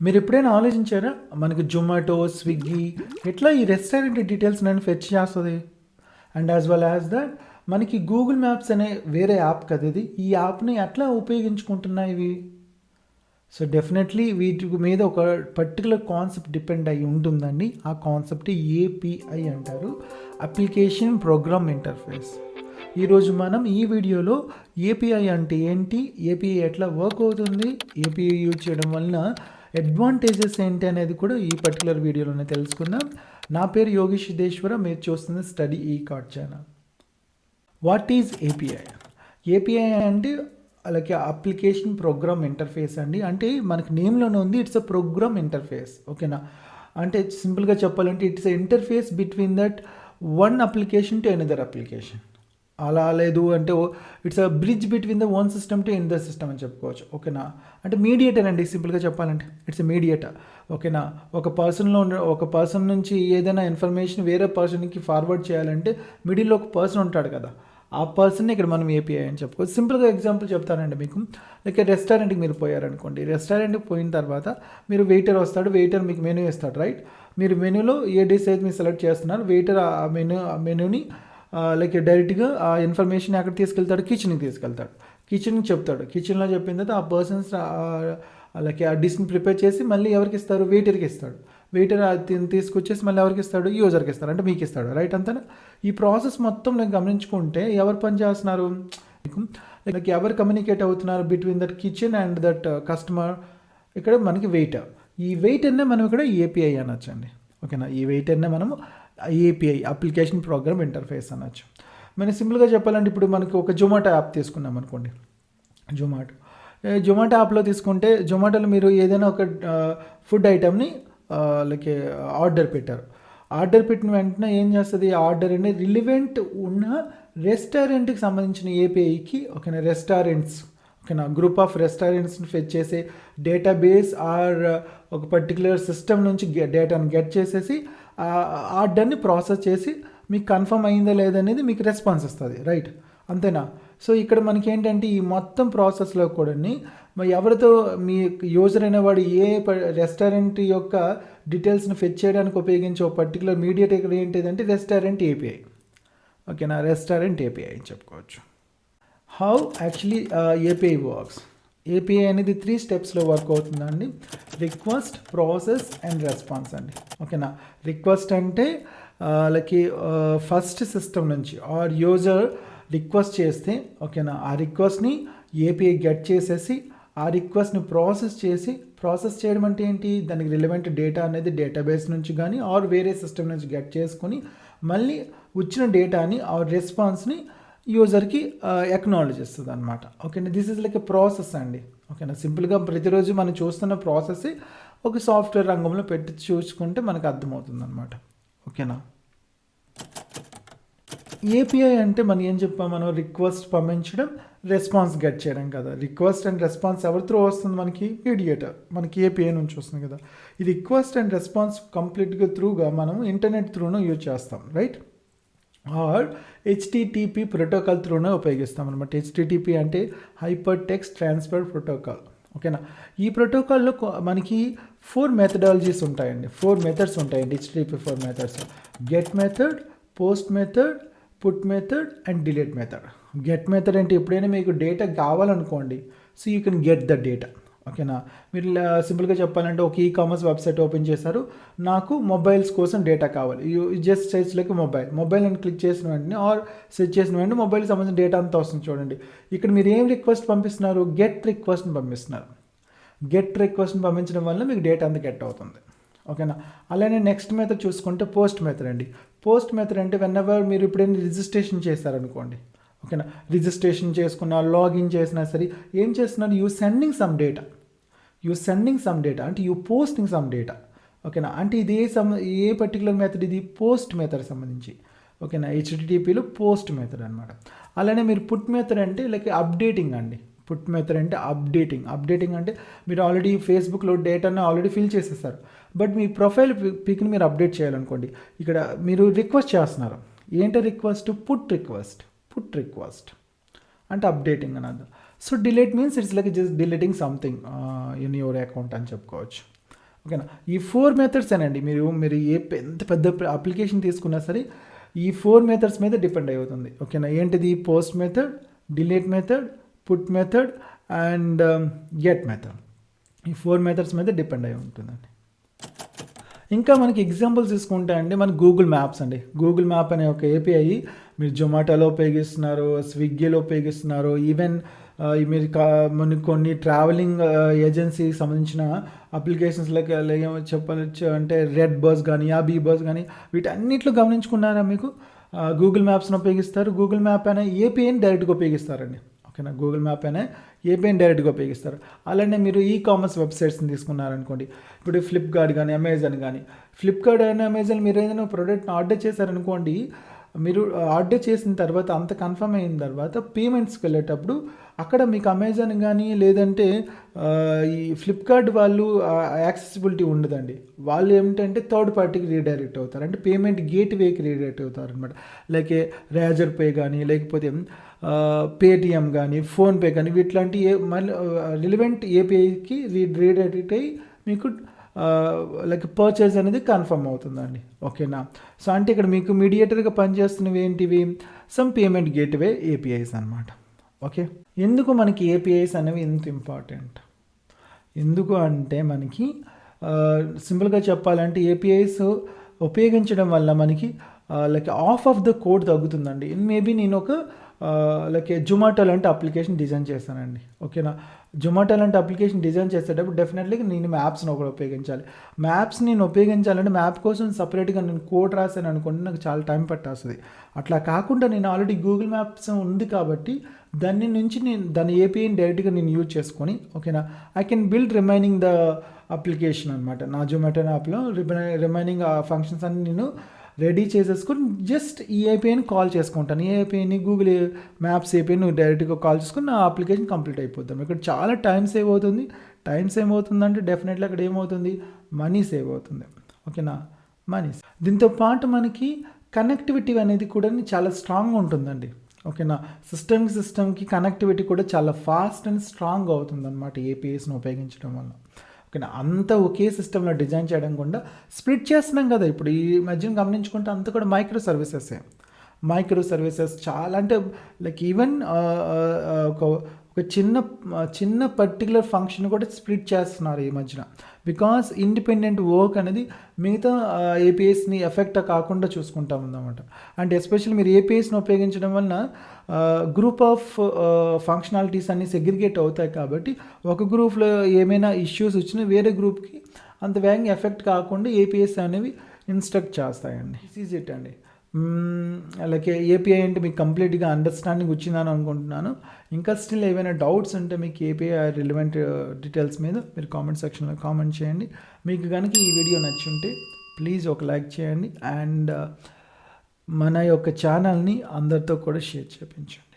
మీరు ఎప్పుడైనా ఆలోచించారా? మనకి జొమాటో స్విగ్గీ ఎట్లా ఈ రెస్టారెంట్ డీటెయిల్స్ నేను ఫెచ్ చేస్తుంది? And as well as that మనకి గూగుల్ మ్యాప్స్ అనే వేరే యాప్ కదా ఇది. ఈ యాప్ని ఎట్లా ఉపయోగించుకుంటున్నాయి ఇవి? సో డెఫినెట్లీ వీటి మీద ఒక పర్టికులర్ కాన్సెప్ట్ డిపెండ్ అయి ఉంటుందండి. ఆ కాన్సెప్ట్ ఏపీఐ అంటారు. అప్లికేషన్ ప్రోగ్రామ్ ఇంటర్ఫేస్ ఈరోజు మనం ఈ వీడియోలో ఏపీఐ అంటే ఏంటి? ఏపీఐ ఎట్లా వర్క్ అవుతుంది? ఏపీఐ యూజ్ చేయడం వలన అడ్వాంటేజెస్ ఏంటి అనేది కూడా ఈ పర్టికులర్ వీడియోలోనే తెలుసుకుందాం. నా పేరు యోగి సిద్ధేశ్వర మీరు చూస్తుంది స్టడీ ఈ card channel. What is API API అంటే అలాగే అప్లికేషన్ ప్రోగ్రామ్ ఇంటర్ఫేస్ అండి. అంటే మనకి నేమ్లోనే ఉంది ఇట్స్ అ ప్రోగ్రామ్ ఇంటర్ఫేస్ ఓకేనా అంటే సింపుల్గా చెప్పాలంటే it's a interface between that one application to another application అలా లేదు అంటే it's a bridge between the one system to in the system అని చెప్పుకోవచ్చు. ఓకేనా అంటే మీడియేటర్ అండి సింపుల్గా చెప్పాలంటే. ఇట్స్ ఎ మీడియేటర్ ఓకేనా ఒక పర్సన్లో ఉన్న ఒక పర్సన్ నుంచి ఏదైనా ఇన్ఫర్మేషన్ వేరే పర్సన్కి ఫార్వర్డ్ చేయాలంటే మిడిల్లో ఒక పర్సన్ ఉంటాడు కదా. ఆ పర్సన్ ఇక్కడ మనం ఏపీఐ అని చెప్పుకోవచ్చు సింపుల్గా ఎగ్జాంపుల్ చెప్తానండి మీకు. లైక్ రెస్టారెంట్కి మీరు పోయారనుకోండి. రెస్టారెంట్కి పోయిన తర్వాత మీరు వెయిటర్ వస్తాడు. వెయిటర్ మీకు మెనూ ఇస్తాడు రైట్ మీరు మెనూలో ఏ డిష్ అయితే మీరు సెలెక్ట్ చేస్తున్నారు వెయిటర్ ఆ మెనూ ఆ మెనూని లైక్ డైరెక్ట్గా ఆ ఇన్ఫర్మేషన్ ఎక్కడ తీసుకెళ్తాడు? కిచెన్కి తీసుకెళ్తాడు. కిచెన్కి చెప్తాడు. కిచెన్లో చెప్పిన తర్వాత ఆ పర్సన్స్ లైక్ ఆ డిష్ని ప్రిపేర్ చేసి మళ్ళీ ఎవరికి ఇస్తారు? వెయిటర్కి ఇస్తాడు. వెయిటర్ తీసుకొచ్చేసి మళ్ళీ ఎవరికి ఇస్తాడు? యూజర్కి ఇస్తాడు. అంటే మీకు ఇస్తాడు. రైట్ అంతా ఈ ప్రాసెస్ మొత్తం నేను గమనించుకుంటే ఎవరు పని చేస్తున్నారు? లైక్ ఎవరు కమ్యూనికేట్ అవుతున్నారు between that kitchen and that customer ఇక్కడ మనకి వెయిటర్ ఈ వెయిటర్నే మనం ఇక్కడ ఏపీఐ అనొచ్చండి. ఓకేనా ఈ వెయిటర్నే మనము ఏపీఐ అప్లికేషన్ ప్రోగ్రామ్ ఇంటర్ఫేస్ అనొచ్చు. మనం సింపుల్గా చెప్పాలంటే ఇప్పుడు మనకి ఒక జొమాటో యాప్ తీసుకున్నాం అనుకోండి. జొమాటో. జొమాటో యాప్లో తీసుకుంటే జొమాటోలో మీరు ఏదైనా ఒక ఫుడ్ ఐటమ్ని లైక్ ఆర్డర్ పెట్టారు. ఆర్డర్ పెట్టిన వెంటనే ఏం చేస్తుంది? ఆర్డర్ అనేది రిలివెంట్ ఉన్న రెస్టారెంట్కి సంబంధించిన ఏపీఐకి ఓకేనా రెస్టారెంట్స్ ఓకేనా గ్రూప్ ఆఫ్ రెస్టారెంట్స్ని ఫెచ్ చేసే డేటాబేస్ ఆర్ ఒక పర్టికులర్ సిస్టమ్ నుంచి డేటాను గెట్ చేసేసి ఆర్డర్ని ప్రాసెస్ చేసి మీకు కన్ఫర్మ్ అయిందా లేదనేది మీకు రెస్పాన్స్ వస్తుంది రైట్ అంతేనా? సో ఇక్కడ మనకి ఏంటంటే ఈ మొత్తం ప్రాసెస్లో కూడా ఎవరితో మీ యూజర్ అనేవాడు ఏ రెస్టారెంట్ యొక్క డీటెయిల్స్ని ఫెచ్ చేయడానికి ఉపయోగించే ఒక పర్టికులర్ మీడియట్ ఇక్కడ ఏంటిదంటే రెస్టారెంట్ ఏపీఐ ఓకేనా రెస్టారెంట్ ఏపీఐ అని చెప్పుకోవచ్చు. How actually API works API అనేది త్రీ స్టెప్స్లో వర్క్ అవుతుందండి రిక్వెస్ట్ ప్రాసెస్ అండ్ రెస్పాన్స్ అండి. ఓకేనా రిక్వెస్ట్ అంటే లైక్ ఫస్ట్ సిస్టమ్ నుంచి ఆర్ యూజర్ రిక్వెస్ట్ చేస్తే ఓకేనా ఆ రిక్వెస్ట్ని ఏపీఐ గెట్ చేసేసి ఆ రిక్వెస్ట్ని ప్రాసెస్ చేసి ప్రాసెస్ చేయడం అంటే ఏంటి? దానికి రిలవెంట్ డేటా అనేది డేటాబేస్ నుంచి కానీ ఆర్ వేరే సిస్టమ్ నుంచి గెట్ చేసుకొని మళ్ళీ వచ్చిన డేటాని ఆ రెస్పాన్స్ని యూజర్కి ఎక్నాలజ్ ఇస్తుంది అనమాట ఓకేనా? This is like a process అండి. ఓకేనా? సింపుల్గా ప్రతిరోజు మనం చూస్తున్న ప్రాసెస్ ఒక సాఫ్ట్వేర్ రంగంలో పెట్టి చూసుకుంటే మనకు అర్థమవుతుంది అనమాట ఓకేనా ఏపీఐ అంటే మనం ఏం చెప్పాం? మనం రిక్వెస్ట్ పంపించడం రెస్పాన్స్ గెట్ చేయడం కదా. రిక్వెస్ట్ అండ్ రెస్పాన్స్ ఎవరి త్రూ వస్తుంది మనకి? మీడియేటర్ మనకి ఏపీఐ నుంచి వస్తుంది కదా. ఈ రిక్వెస్ట్ అండ్ రెస్పాన్స్ కంప్లీట్గా త్రూగా మనం ఇంటర్నెట్ త్రూను యూజ్ చేస్తాం. రైట్ ఆర్ హెచ్టిటిపి ప్రోటోకాల్ త్రూనే ఉపయోగిస్తాం అనమాట హెచ్టిటిపి అంటే హైపర్ టెక్స్ట్ ట్రాన్స్ఫర్ ప్రోటోకాల్. ఓకేనా? ఈ ప్రోటోకాల్లో మనకి ఫోర్ మెథడాలజీస్ ఉంటాయండి. ఫోర్ మెథడ్స్ ఉంటాయండి HTTP four methods. Get method post method put method and delete method. Get method అంటే ఎప్పుడైనా మీకు data కావాలనుకోండి so you can get the data. ఓకేనా? మీరు సింపుల్గా చెప్పాలంటే ఒక ఈ కామర్స్ వెబ్సైట్ ఓపెన్ చేశారు. నాకు మొబైల్స్ కోసం డేటా కావాలి. యూ జస్ట్ సైజ్లోకి మొబైల్. మొబైల్ అని క్లిక్ చేసిన వెంటనే ఆర్ సెర్చ్ చేసిన వెంటనే మొబైల్ సంబంధించిన డేటా అంతా వస్తుంది చూడండి. ఇక్కడ మీరు ఏం రిక్వెస్ట్ పంపిస్తున్నారు? గెట్ రిక్వెస్ట్ని పంపిస్తున్నారు. గెట్ రిక్వెస్ట్ని పంపించడం వల్ల మీకు డేటా అంతా గెట్ అవుతుంది. ఓకేనా? అలానే నెక్స్ట్ మెథడ్ చూసుకుంటే పోస్ట్ మెథడ్ అండి. పోస్ట్ మెథడ్ అంటే వెన్ ఎవర్ మీరు ఇప్పుడైనా రిజిస్ట్రేషన్ చేశారనుకోండి. ఓకేనా? రిజిస్ట్రేషన్ చేసుకున్నా లాగిన్ చేసినా సరే ఏం చేస్తున్నారు you sending some data you sending some data అంటే యూ పోస్టింగ్ సమ్ డేటా ఓకేనా? అంటే ఇది a some a particular method ఇది పోస్ట్ మెథడ్ సంబంధించి. ఓకేనా? హెచ్డిటిపిలో పోస్ట్ మెథడ్ అనమాట అలానే మీరు పుట్ మెథడ్ అంటే లైక్ అప్డేటింగ్ అండి. పుట్ మెథడ్ అంటే అప్డేటింగ్ అప్డేటింగ్ అంటే మీరు ఆల్రెడీ ఫేస్బుక్లో డేటాను ఆల్రెడీ ఫిల్ చేసేస్తారు. బట్ మీ ప్రొఫైల్ పిక్ని మీరు అప్డేట్ చేయాలనుకోండి. ఇక్కడ మీరు రిక్వెస్ట్ చేస్తున్నారు. ఏంటో request put request put request అంటే అప్డేటింగ్ అని అర్థం so delete means it's like just deleting something in your account అని చెప్పుకోవచ్చు. ఓకేనా ఈ ఫోర్ మెథడ్స్ అనండి మీరు మీరు ఏ ఎంత పెద్ద అప్లికేషన్ తీసుకున్నా సరే ఈ ఫోర్ మెథడ్స్ మీద డిపెండ్ అవుతుంది. ఓకేనా ఏంటిది? Post method delete method put method and get method ఈ ఫోర్ మెథడ్స్ మీద డిపెండ్ అయి ఉంటుందండి. ఇంకా మనకి ఎగ్జాంపుల్స్ తీసుకుంటే అండి మన గూగుల్ మ్యాప్స్ అండి. గూగుల్ మ్యాప్ అనే ఒక ఏపీఐ మీరు జొమాటోలో ఉపయోగిస్తున్నారు స్విగ్గీలో ఉపయోగిస్తున్నారు ఈవెన్ ఈ మీరు కా మన కొన్ని ట్రావెలింగ్ ఏజెన్సీకి సంబంధించిన అప్లికేషన్స్లోకి ఏమో చెప్పవచ్చు అంటే రెడ్ బస్ కానీ యాబీ బస్ కానీ వీటన్నిటిలో గమనించుకున్నారా మీకు? గూగుల్ మ్యాప్స్ని ఉపయోగిస్తారు. గూగుల్ మ్యాప్ అనే ఏపీఐని డైరెక్ట్గా ఉపయోగిస్తారండి. ఓకేనా? గూగుల్ మ్యాప్ అనే ఏపీఐని డైరెక్ట్గా ఉపయోగిస్తారు. అలానే మీరు ఈ కామర్స్ వెబ్సైట్స్ని తీసుకున్నారనుకోండి. ఇప్పుడు ఫ్లిప్కార్ట్ కానీ అమెజాన్ కానీ ఫ్లిప్కార్ట్ అని అమెజాన్ మీరు ఏదైనా ప్రోడక్ట్ని ఆర్డర్ చేశారనుకోండి మీరు ఆర్డర్ చేసిన తర్వాత అంత కన్ఫర్మ్ అయిన తర్వాత పేమెంట్స్కి వెళ్ళేటప్పుడు అక్కడ మీకు అమెజాన్ కానీ లేదంటే ఈ ఫ్లిప్కార్ట్ వాళ్ళు యాక్సెసిబిలిటీ ఉండదండి. వాళ్ళు ఏమిటంటే థర్డ్ పార్టీకి రీడైరెక్ట్ అవుతారు. అంటే పేమెంట్ గేట్ వేకి రీడైరెక్ట్ అవుతారు అనమాట లైక్ రేజర్ పే కానీ లేకపోతే పేటిఎం కానీ ఫోన్పే కానీ వీటిలాంటి ఏ మళ్ళీ రిలివెంట్ ఏపీఐకి రీ రీడైరెక్ట్ అయ్యి మీకు లైక్ పర్చేజ్ అనేది కన్ఫర్మ్ అవుతుందండి. ఓకేనా సో అంటే ఇక్కడ మీకు మీడియేటర్గా పనిచేస్తున్నవి ఏంటివి? సమ్ పేమెంట్ గేట్వే ఏపీఐస్ అనమాట ఓకే ఎందుకు మనకి ఏపీఐస్ అనేవి ఎంత ఇంపార్టెంట్ ఎందుకు అంటే మనకి సింపుల్గా చెప్పాలంటే ఏపీఐస్ ఉపయోగించడం వల్ల మనకి like of of the code తగ్గుతుందండి. Maybe నేను ఒక లైక్ జొమాటో లాంటి అప్లికేషన్ డిజైన్ చేస్తానండి. ఓకేనా జొమాటో లాంటి అప్లికేషన్ డిజైన్ చేసేటప్పుడు డెఫినెట్లీ నేను మ్యాప్స్ని ఒకటి ఉపయోగించాలి. మ్యాప్స్ నేను ఉపయోగించాలంటే మ్యాప్ కోసం సపరేట్గా నేను కోడ్ రాశాను అనుకోండి నాకు చాలా టైం పట్టేస్తుంది. అట్లా కాకుండా నేను ఆల్రెడీ గూగుల్ మ్యాప్స్ ఉంది కాబట్టి దాని నుంచి నేను దాని ఏపీఐని డైరెక్ట్గా నేను యూజ్ చేసుకొని ఓకేనా I can build remaining the application అనమాట నా జొమాటో యాప్లో రిమైనింగ్ ఫంక్షన్స్ అన్ని నేను రెడీ చేసేసుకుని జస్ట్ ఈ ఏపీఐని కాల్ చేసుకుంటాను. ఈ ఏపీఐని గూగుల్ మ్యాప్స్ ఏపీఐని డైరెక్ట్గా కాల్ చేసుకుని నా అప్లికేషన్ కంప్లీట్ అయిపోతాం ఇక్కడ చాలా టైం సేవ్ అవుతుంది. టైం సేవ్ అవుతుందంటే డెఫినెట్లీ అక్కడ ఏమవుతుంది? మనీ సేవ్ అవుతుంది. ఓకేనా మనీ దీంతో పాటు మనకి కనెక్టివిటీ అనేది కూడా చాలా స్ట్రాంగ్ ఉంటుందండి. ఓకేనా సిస్టమ్కి సిస్టమ్కి కనెక్టివిటీ కూడా చాలా ఫాస్ట్ అండ్ స్ట్రాంగ్ అవుతుంది అనమాట ఏపీఎస్ను ఉపయోగించడం వల్ల. ఓకేనా అంతా ఒకే సిస్టంలో డిజైన్ చేయడం కూడా స్ప్లిట్ చేస్తున్నాం కదా. ఇప్పుడు ఈ మధ్యన గమనించుకుంటే అంతా కూడా మైక్రో సర్వీసెసే మైక్రో సర్వీసెస్ చాలా అంటే లైక్ ఈవెన్ ఒక ఒక చిన్న చిన్న పర్టికులర్ ఫంక్షన్ కూడా స్ప్లిట్ చేస్తున్నారు ఈ మధ్యన. బికాస్ ఇండిపెండెంట్ వర్క్ అనేది మిగతా ఏపీఎస్ని ఎఫెక్ట్ కాకుండా చూసుకుంటాం ఉందన్నమాట అండ్ ఎస్పెషల్లీ మీరు ఏపీఎస్ని ఉపయోగించడం వలన గ్రూప్ ఆఫ్ ఫంక్షనాలిటీస్ అన్ని సెగ్రిగేట్ అవుతాయి కాబట్టి ఒక గ్రూప్లో ఏమైనా ఇష్యూస్ వచ్చినా వేరే గ్రూప్కి అంత వేగంగా ఎఫెక్ట్ కాకుండా ఏపీఎస్ అనేవి ఇన్స్ట్రక్ట్ చేస్తాయండి. ఇట్ అండి. అలాగే ఏపీఐ అంటే మీకు కంప్లీట్గా అండర్స్టాండింగ్ వచ్చిందని అనుకుంటున్నాను. ఇంకా స్టిల్ ఏవైనా డౌట్స్ ఉంటే మీకు ఏపీఐ రిలవెంట్ డీటెయిల్స్ మీద మీరు కామెంట్ సెక్షన్లో కామెంట్ చేయండి. మీకు కనుక ఈ వీడియో నచ్చుంటే ప్లీజ్ ఒక లైక్ చేయండి. అండ్ uh, మన యొక్క ఛానల్ని అందరితో కూడా షేర్ చేయించండి